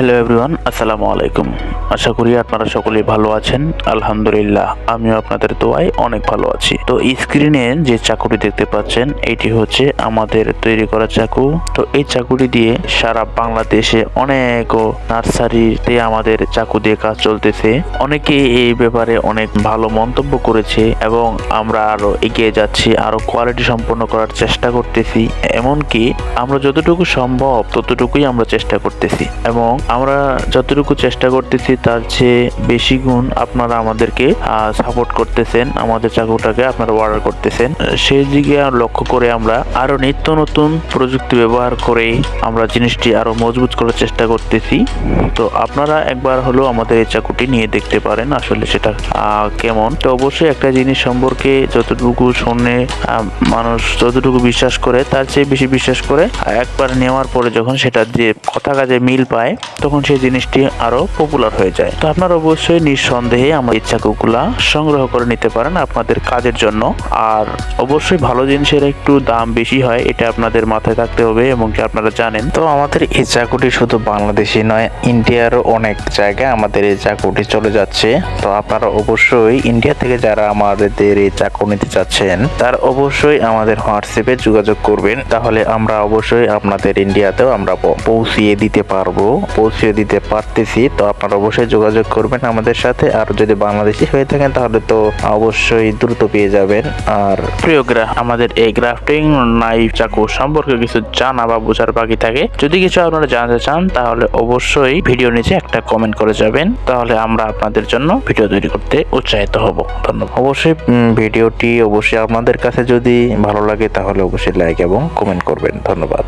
Hello everyone আসসালামু আলাইকুম। আশা করি আপনারা সকলেই ভালো আছেন। আলহামদুলিল্লাহ, আমিও আপনাদের দোয়ায় অনেক ভালো আছি। তো স্ক্রিনে যে চাকুটি দেখতে পাচ্ছেন, এটি হচ্ছে আমাদের তৈরি করা চাকু। তো এই চাকুটি দিয়ে সারা বাংলাদেশে অনেক নার্সারিতে আমাদের চাকু দিয়ে কাজ চলতেছে। অনেকে এই ব্যাপারে অনেক ভালো মন্তব্য করেছে এবং আমরা আরও এগিয়ে যাচ্ছি, আরও কোয়ালিটি সম্পন্ন করার চেষ্টা করতেছি। এমনকি আমরা যতটুকু সম্ভব, ততটুকুই আমরা চেষ্টা করতেছি। এবং আমরা যতটুকু চেষ্টা করতেছি, তার চেয়ে বেশি গুণ আপনারা আমাদেরকে সাপোর্ট করতেছেন, আমাদের চাকুটাকে আপনারা অর্ডার করতেছেন। সেই দিকে লক্ষ্য করে আমরা আরও নিত্য নতুন প্রযুক্তি ব্যবহার করে আমরা জিনিসটি আরও মজবুত করার চেষ্টা করতেছি। তো আপনারা একবার হলো আমাদের এই চাকুটি নিয়ে দেখতে পারেন আসলে সেটা কেমন। তো অবশ্যই একটা জিনিস সম্পর্কে যতটুকু শুনে মানুষ যতটুকু বিশ্বাস করে, তার চেয়ে বেশি বিশ্বাস করে, একবার নেওয়ার পরে যখন সেটা যে কথা কাজে মিল পায় তখন সেই জিনিসটি আরও পপুলার হয়ে যায়। তো আপনারা অবশ্যই নিঃসন্দেহে আমার এই চাকুগুলা সংগ্রহ করে নিতে পারেন আপনাদের কাজের জন্য। আর অবশ্যই ভালো জিনিসের একটু দাম বেশি হয়, এটা আপনাদের মাথায় থাকতে হবে এবং কি আপনারা জানেন। তো আমাদের এই চাকুটি শুধু বাংলাদেশি নয়, ইন্ডিয়ারও অনেক জায়গায় আমাদের এই চাকুটি চলে যাচ্ছে। তো আপনারা অবশ্যই ইন্ডিয়া থেকে যারা আমাদের এই চাকু নিতে চাচ্ছেন, তার অবশ্যই আমাদের হোয়াটসঅ্যাপে যোগাযোগ করবেন। তাহলে আমরা অবশ্যই আপনাদের ইন্ডিয়াতেও আমরা পৌঁছিয়ে দিতে পারব। পৌঁছিয়ে দিতে পারতেছি। তো আপনারা অবশ্যই যোগাযোগ করবেন আমাদের সাথে। আর যদি বাংলাদেশি হয়ে থাকেন, তাহলে তো অবশ্যই দ্রুত পেয়ে যাবেন। আর প্রিয় গ্রাহ আমাদের এই গ্রাফটিং নাইফ চাকু সম্পর্কে কিছু জানা বা বোঝার বাকি থাকে। যদি কিছু আপনারা জানতে চান, তাহলে অবশ্যই ভিডিও নিচে একটা কমেন্ট করে যাবেন। তাহলে আমরা আপনাদের জন্য ভিডিও তৈরি করতে উৎসাহিত হব। ধন্যবাদ। অবশ্যই ভিডিওটি অবশ্যই আপনাদের কাছে যদি ভালো লাগে, তাহলে অবশ্যই লাইক এবং কমেন্ট করবেন। ধন্যবাদ।